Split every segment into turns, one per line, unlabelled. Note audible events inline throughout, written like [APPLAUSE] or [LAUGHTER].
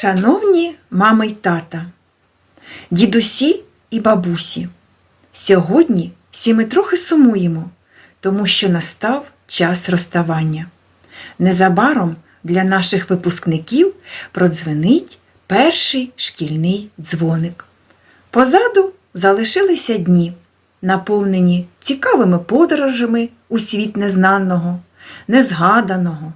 Шановні мами й тата, дідусі і бабусі, сьогодні всі ми трохи сумуємо, тому що настав час розставання. Незабаром для наших випускників продзвенить перший шкільний дзвоник. Позаду залишилися дні, наповнені цікавими подорожами у світ незнаного, незгаданого,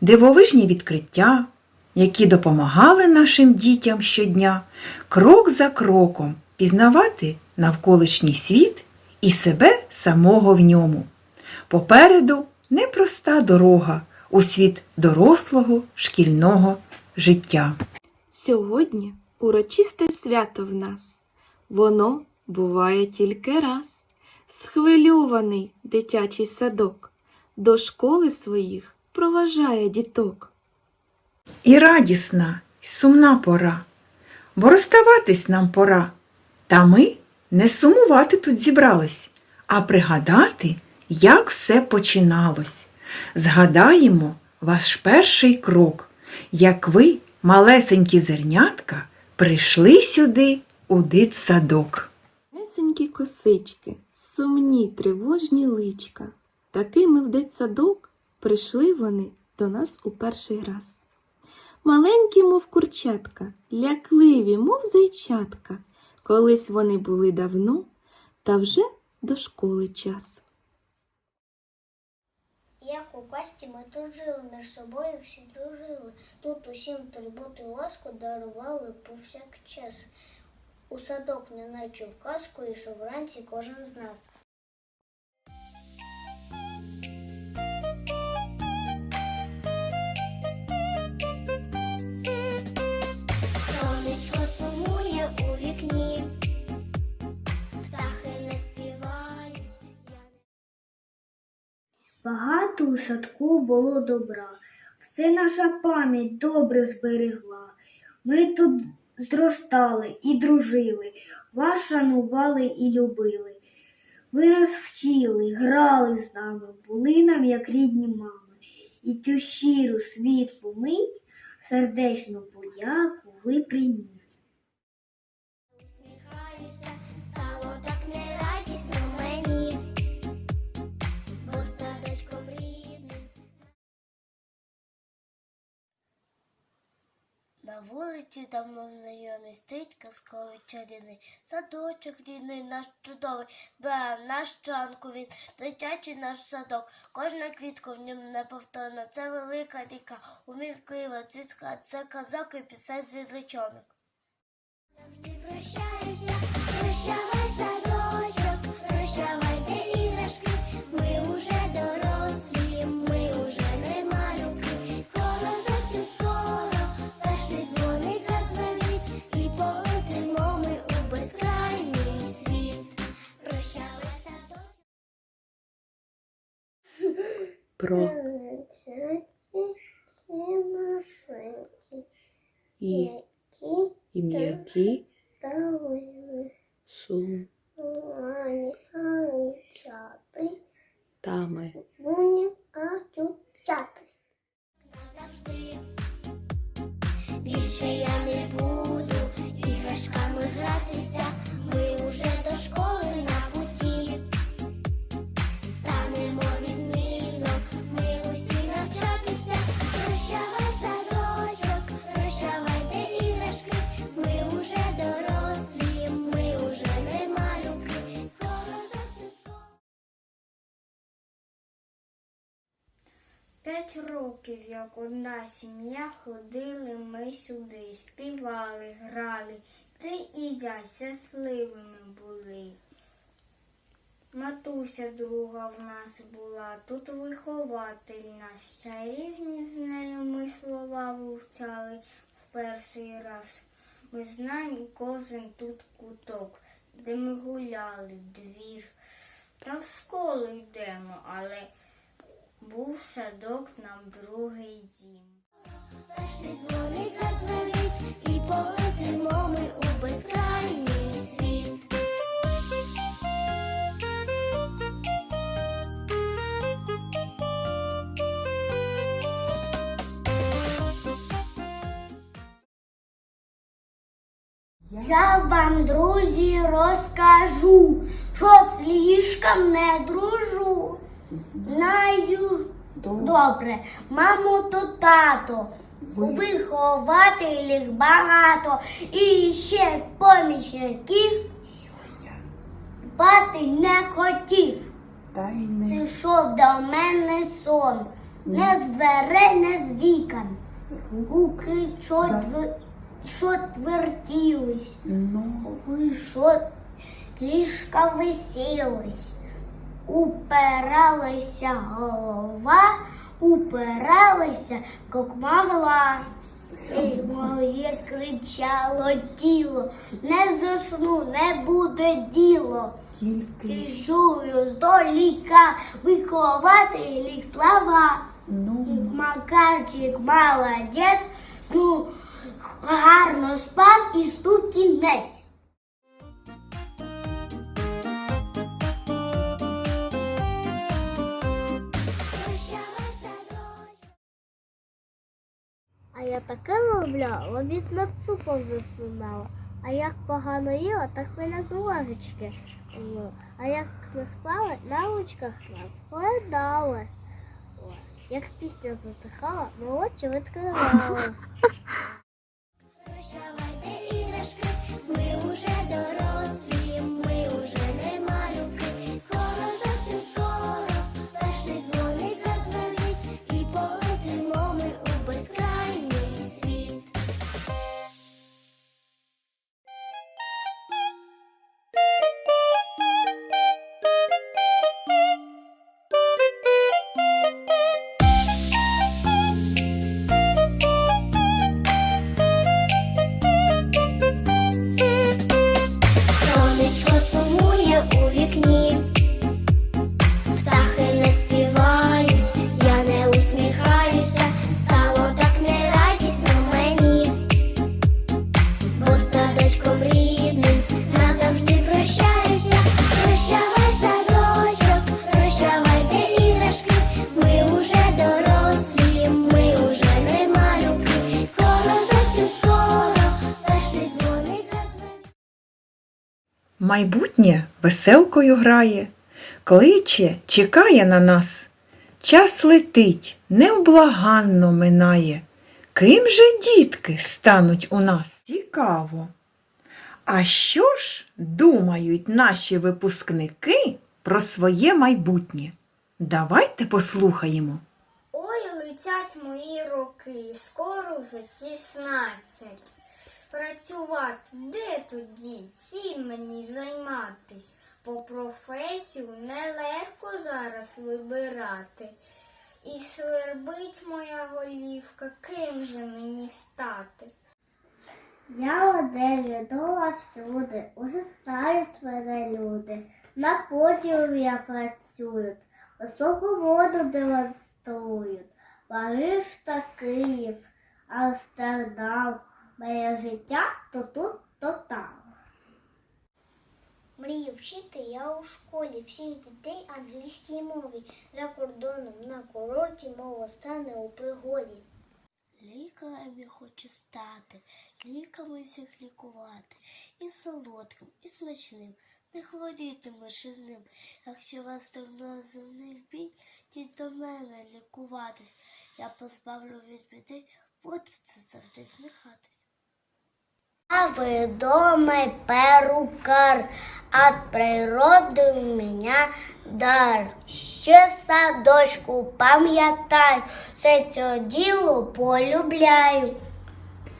дивовижні відкриття, які допомагали нашим дітям щодня крок за кроком пізнавати навколишній світ і себе самого в ньому. Попереду непроста дорога у світ дорослого шкільного життя.
Сьогодні урочисте свято в нас. Воно буває тільки раз. Схвильований дитячий садок до школи своїх проважає діток.
І радісна, й сумна пора, бо розставатись нам пора. Та ми не сумувати тут зібрались, а пригадати, як все починалось. Згадаємо ваш перший крок, як ви, малесенькі зернятка, прийшли сюди у дитсадок.
Несенькі косички, сумні тривожні личка. Такими в дитсадок прийшли вони до нас у перший раз. Маленькі, мов курчатка, лякливі, мов зайчатка. Колись вони були давно, та вже до школи час.
Як у касті ми тут жили, між собою всі дружили. Тут усім турботу і ласку дарували повсякчас. У садок, неначе в казку, ішов вранці кожен з нас.
Багато у садку було добра, все наша пам'ять добре зберегла. Ми тут зростали і дружили, вас шанували і любили. Ви нас вчили, грали з нами, були нам як рідні мами. І цю щиру світлу мить, сердечну подяку ви прийміть.
На вулиці давно знайомі стить казковий чарівний садочок рідний наш чудовий, бе наш чанку він, дитячий наш садок, кожна квітка в ньому неповторна, це велика ріка, умірклива цвітка, це казок і пісень зірочонок.
Про і, і м'які сум
Вони
тами.
буні ачучати. Назавжди більше я не буду іграшками гратися. Ми уже до школи П'ять років, як одна сім'я, ходили ми сюди, співали, грали, ти і зять щасливими були. Матуся друга в нас була, тут вихователь наш, чарівні з нею ми слова вивчали в перший раз. Ми знаємо кожен тут куток, де ми гуляли, двір. Та в школу йдемо, але був садок нам другий дім. Перший дзвоник задзвонить і полетимо ми у безкрайній світ.
Я вам, друзі, розкажу, що з ліжком не дружу. Знаю. Добре, мамо то тато, вихователів багато. І ще помічників. Бати не хотів. Прийшов до мене сон, не з дверей, не з вікон. Гуки, що, тв... що твертілись, ви що ліжка висілись, упиралася голова, упиралася, як могла. І моє кричало тіло, не засну, не буде діло. Тільки чую здаліка вихователі слова. Як Макарчик молодець, сну гарно спав і сну А я таке мовля, обід над супом засинала. А як погано їла, так мене з ложечки. Ну, А як не спали, на ручках нас поїдали. Як пісня затихала, очі відкривали. [LAUGHS]
Майбутнє веселкою грає, кличе, чекає на нас. Час летить, невблаганно минає. Ким же дітки стануть у нас? Цікаво. А що ж думають наші випускники про своє майбутнє? Давайте послухаємо.
Ой, летять мої роки, скоро вже шістнадцять. Працювати де тоді? Чим мені займатись? По професію нелегко зараз вибирати. І свербить моя голівка, ким же мені стати?
Я одежі дома всюди, уже знають мене люди. На подіумі я працюють, високу моду демонструють. Париж та Київ, Амстердам. Моє життя то тут, то там.
Мрію вчити я у школі всіх дітей англійській мові. За кордоном на курорті мова стане у пригоді.
Лікарем я хочу стати, ліками всіх лікувати. І солодким, і смачним. Не хворітимеш із ним. Якщо вас давно земний бій, йдіть до мене лікуватись. Я позбавлю від біди, будете завжди сміхатись. А ведомый перукар, от природы у меня дар. Ще садочку пам'ятаю, все це діло полюбляю.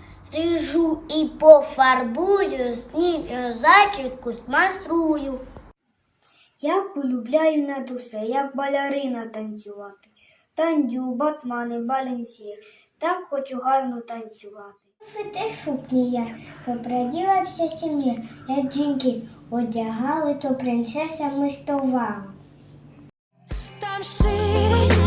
Стрижу і пофарбую, снігну зачітку смаструю.
Я полюбляю над усе, як балерина танцювати. Танцю, батмани, баленсі. Так хочу гарно танцювати.
Ти шупнія, вся сім'я, як жінки одягали, то принцеса ставали.
Там щирі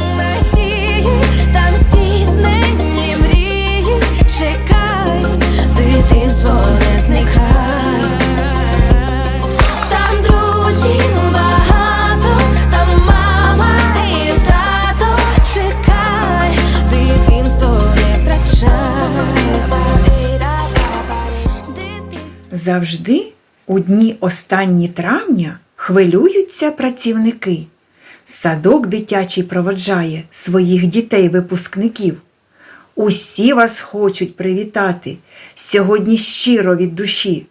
завжди, у дні останні травня, хвилюються працівники. Садок дитячий проводжає своїх дітей-випускників. Усі вас хочуть привітати сьогодні щиро від душі,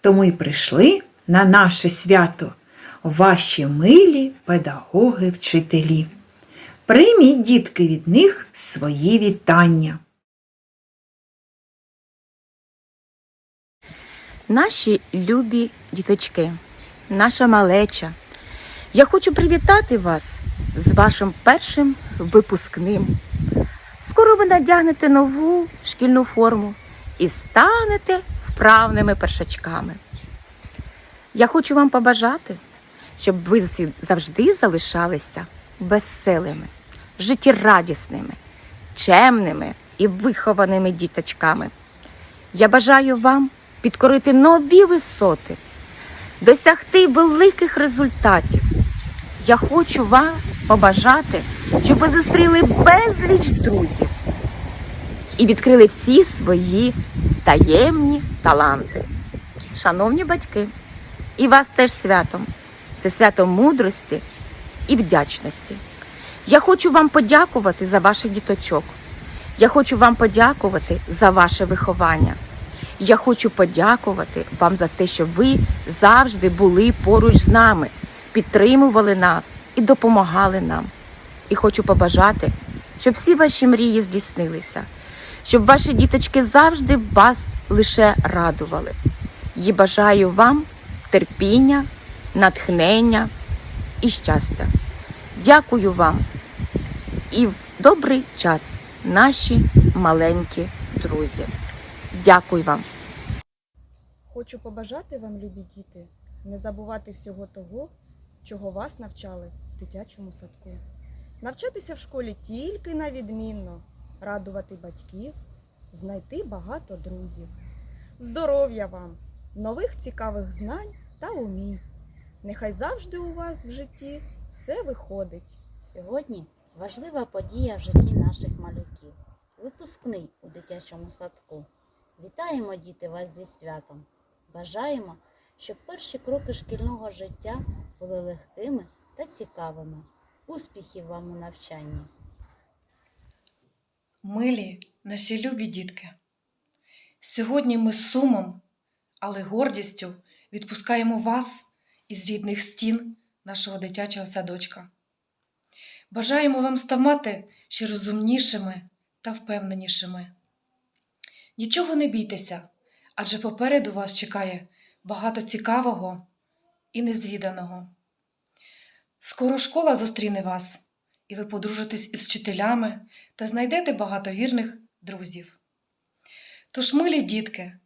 тому й прийшли на наше свято ваші милі педагоги-вчителі. Прийміть, дітки, від них свої вітання.
Наші любі діточки, наша малеча. Я хочу привітати вас з вашим першим випускним. Скоро ви надягнете нову шкільну форму і станете вправними першачками. Я хочу вам побажати, щоб ви завжди залишалися веселими, життєрадісними, чемними і вихованими діточками. Я бажаю вам підкорити нові висоти, досягти великих результатів. Я хочу вам побажати, щоб ви зустріли безліч друзів і відкрили всі свої таємні таланти. Шановні батьки, і вас теж святом. Це свято мудрості і вдячності. Я хочу вам подякувати за ваших діточок. Я хочу вам подякувати за ваше виховання. Я хочу подякувати вам за те, що ви завжди були поруч з нами, підтримували нас і допомагали нам. І хочу побажати, щоб всі ваші мрії здійснилися, щоб ваші діточки завжди вас лише радували. І бажаю вам терпіння, натхнення і щастя. Дякую вам і в добрий час, наші маленькі друзі. Дякую вам.
Хочу побажати вам, любі діти, не забувати всього того, чого вас навчали в дитячому садку. Навчатися в школі тільки на відмінно, радувати батьків, знайти багато друзів. Здоров'я вам, нових цікавих знань та умінь. Нехай завжди у вас в житті все виходить.
Сьогодні важлива подія в житті наших малюків. Випускний у дитячому садку. Вітаємо, діти, вас зі святом. Бажаємо, щоб перші кроки шкільного життя були легкими та цікавими. Успіхів вам у навчанні!
Милі, наші любі дітки, сьогодні ми з сумом, але гордістю відпускаємо вас із рідних стін нашого дитячого садочка. Бажаємо вам ставати ще розумнішими та впевненішими. Нічого не бійтеся, адже попереду вас чекає багато цікавого і незвіданого. Скоро школа зустріне вас, і ви подружитесь із вчителями та знайдете багато вірних друзів. Тож, милі дітки,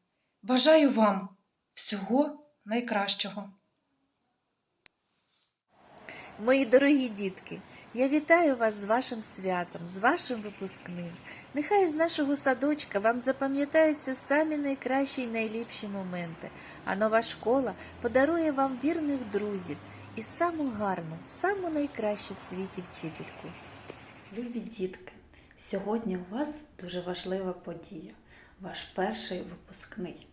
бажаю вам всього найкращого.
Мої дорогі дітки, я вітаю вас з вашим святом, з вашим випускним. Нехай з нашого садочка вам запам'ятаються самі найкращі й найліпші моменти, а нова школа подарує вам вірних друзів і саму гарну, саму найкращу в світі вчительку.
Любі дітки, сьогодні у вас дуже важлива подія, ваш перший випускний.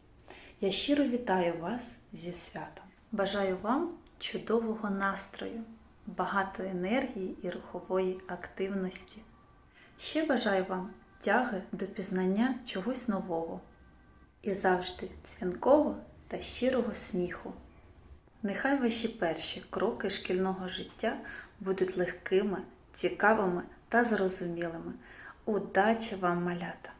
Я щиро вітаю вас зі святом. Бажаю вам чудового настрою, багато енергії і рухової активності. Ще бажаю вам тяги до пізнання чогось нового і завжди дзвінкового та щирого сміху. Нехай ваші перші кроки шкільного життя будуть легкими, цікавими та зрозумілими. Удачі вам, малята!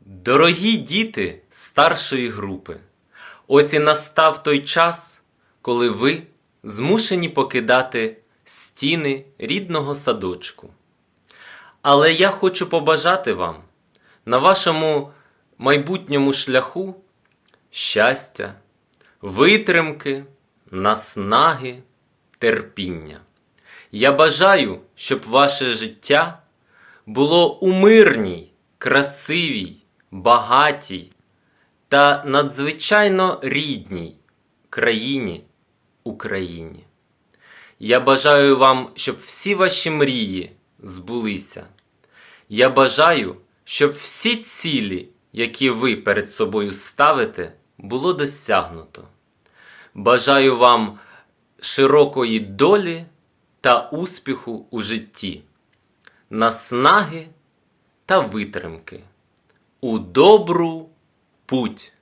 Дорогі діти старшої групи, ось і настав той час, коли ви змушені покидати стіни рідного садочку. Але я хочу побажати вам на вашому майбутньому шляху щастя, витримки, наснаги, терпіння. Я бажаю, щоб ваше життя було у мирній, красивій, багатій та надзвичайно рідній країні Україні. Я бажаю вам, щоб всі ваші мрії збулися. Я бажаю, щоб всі цілі, які ви перед собою ставите, було досягнуто. Бажаю вам широкої долі та успіху у житті, наснаги та витримки, у добру путь.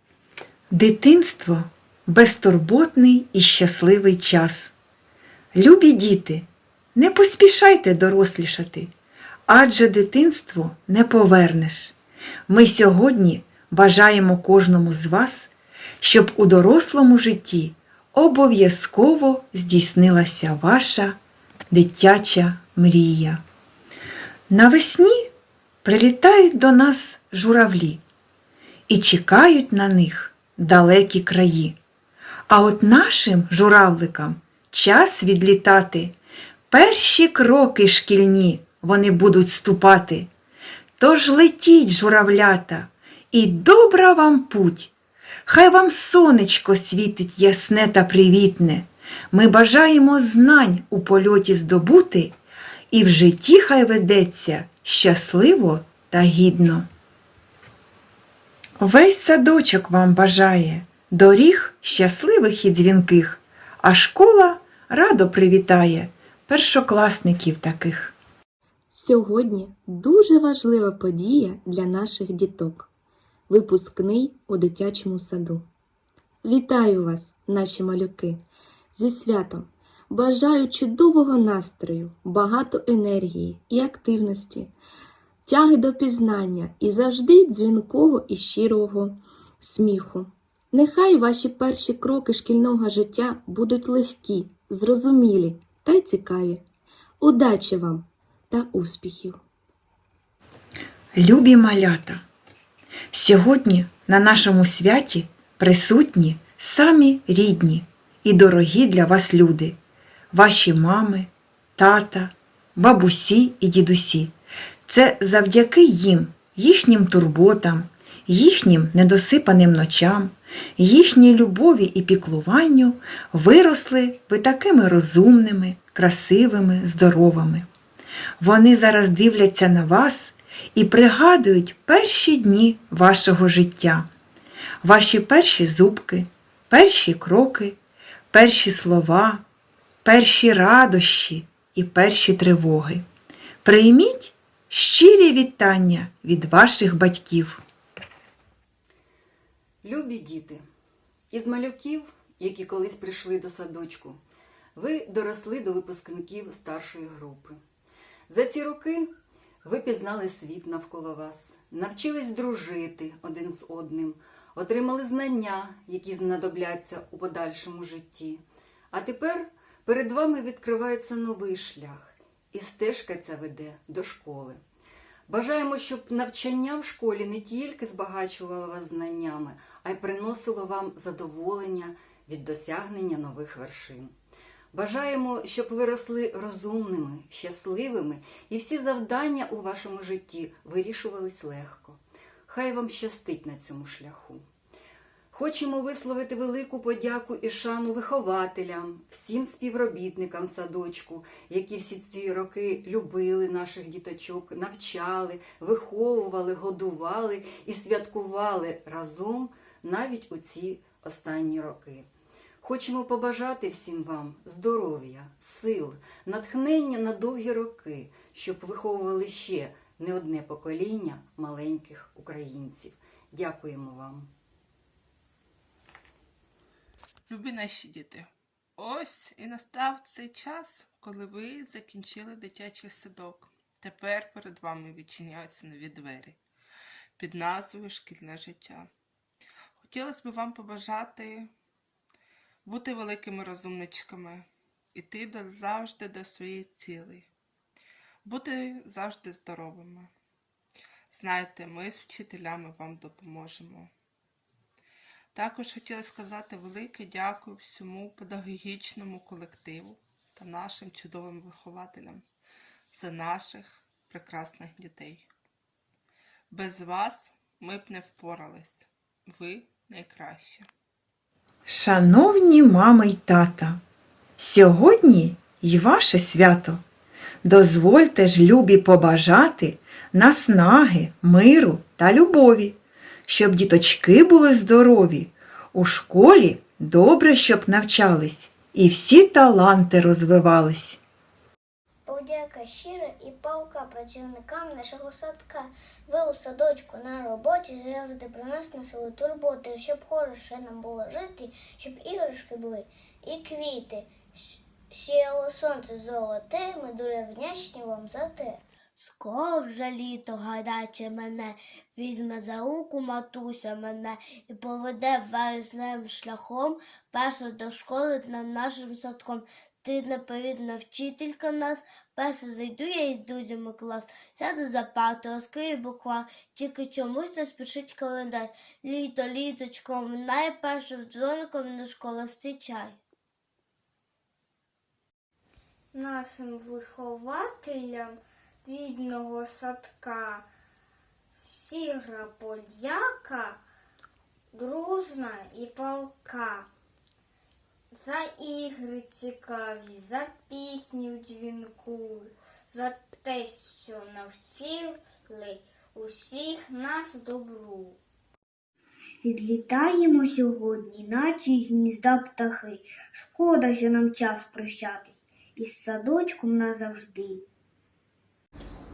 Дитинство безтурботний і щасливий час. Любі діти, не поспішайте дорослішати, адже дитинство не повернеш. Ми сьогодні бажаємо кожному з вас, щоб у дорослому житті обов'язково здійснилася ваша дитяча мрія. Навесні прилітають до нас журавлі і чекають на них далекі краї. А от нашим журавликам час відлітати. Перші кроки шкільні вони будуть ступати. Тож летіть, журавлята, і добра вам путь. Хай вам сонечко світить ясне та привітне. Ми бажаємо знань у польоті здобути, і в житті хай ведеться щасливо та гідно. Весь садочок вам бажає доріг щасливих і дзвінких, а школа радо привітає першокласників таких.
Сьогодні дуже важлива подія для наших діток випускний у дитячому саду. Вітаю вас, наші малюки, зі святом! Бажаю чудового настрою, багато енергії і активності, тяги до пізнання і завжди дзвінкого і щирого сміху. Нехай ваші перші кроки шкільного життя будуть легкі, зрозумілі та цікаві. Удачі вам та успіхів!
Любі малята! Сьогодні на нашому святі присутні самі рідні і дорогі для вас люди, ваші мами, тата, бабусі і дідусі. Це завдяки їм, їхнім турботам, їхнім недосипаним ночам, їхній любові і піклуванню виросли ви такими розумними, красивими, здоровими. Вони зараз дивляться на вас і пригадують перші дні вашого життя, ваші перші зубки, перші кроки, перші слова, перші радощі і перші тривоги. Прийміть щирі вітання від ваших батьків.
Любі діти, із малюків, які колись прийшли до садочку, ви доросли до випускників старшої групи. За ці роки ви пізнали світ навколо вас, навчились дружити один з одним, отримали знання, які знадобляться у подальшому житті. А тепер перед вами відкривається новий шлях, і стежка ця веде до школи. Бажаємо, щоб навчання в школі не тільки збагачувало вас знаннями, а й приносило вам задоволення від досягнення нових вершин. Бажаємо, щоб ви росли розумними, щасливими і всі завдання у вашому житті вирішувались легко. Хай вам щастить на цьому шляху. Хочемо висловити велику подяку і шану вихователям, всім співробітникам садочку, які всі ці роки любили наших діточок, навчали, виховували, годували і святкували разом навіть у ці останні роки. Хочемо побажати всім вам здоров'я, сил, натхнення на довгі роки, щоб виховували ще не одне покоління маленьких українців. Дякуємо вам.
Любі наші діти, ось і настав цей час, коли ви закінчили дитячий садок. Тепер перед вами відчиняються нові двері під назвою Шкільне життя. Хотілося б вам побажати бути великими розумничками, іти завжди до своєї цілі, бути завжди здоровими. Знаєте, ми з вчителями вам допоможемо. Також хотіла сказати велике дякую всьому педагогічному колективу та нашим чудовим вихователям за наших прекрасних дітей. Без вас ми б не впорались. Ви найкраще.
Шановні мами й тата, сьогодні й ваше свято. Дозвольте ж любі побажати наснаги, миру та любові, щоб діточки були здорові, У школі добре, щоб навчались, і всі таланти розвивались.
Подяка щира і палка працівникам нашого садка. Ви у садочку на роботі завжди про нас носили турботи, щоб хороше нам було жити, щоб іграшки були і квіти. Сіяло сонце золоте, ми дуже вдячні вам за те. Скоро вже літо гаряче мене, візьме за руку матуся мене і поведе вересневим шляхом першу до школи над нашим садком. Ти неповідна вчителька нас, перше зайду я із друзями клас, сяду за парту, розкрию буква, тільки чомусь не спішить календар. Літо, літочко, минає першим дзвоником на школа зустрічай.
Нашим вихователям рідного садка щира подяка, дружна і палка. За ігри цікаві, за пісню дзвінку, за те, що навчили усіх нас добру. Відлітаємо сьогодні, наче із гнізда птахи. Шкода, що нам час прощатись із садочком назавжди.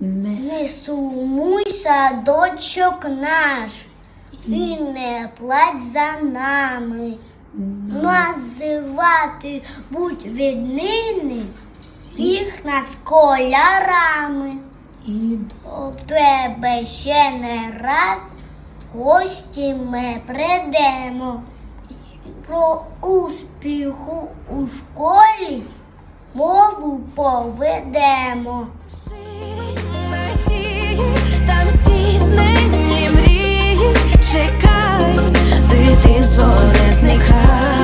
Не сумуй, садочок наш, і не плач за нами. Називати будь віднині всіх нас колярами. Об тебе ще не раз гості ми прийдемо. Про успіху у школі мову поведемо. чекай, дитинство не зникай.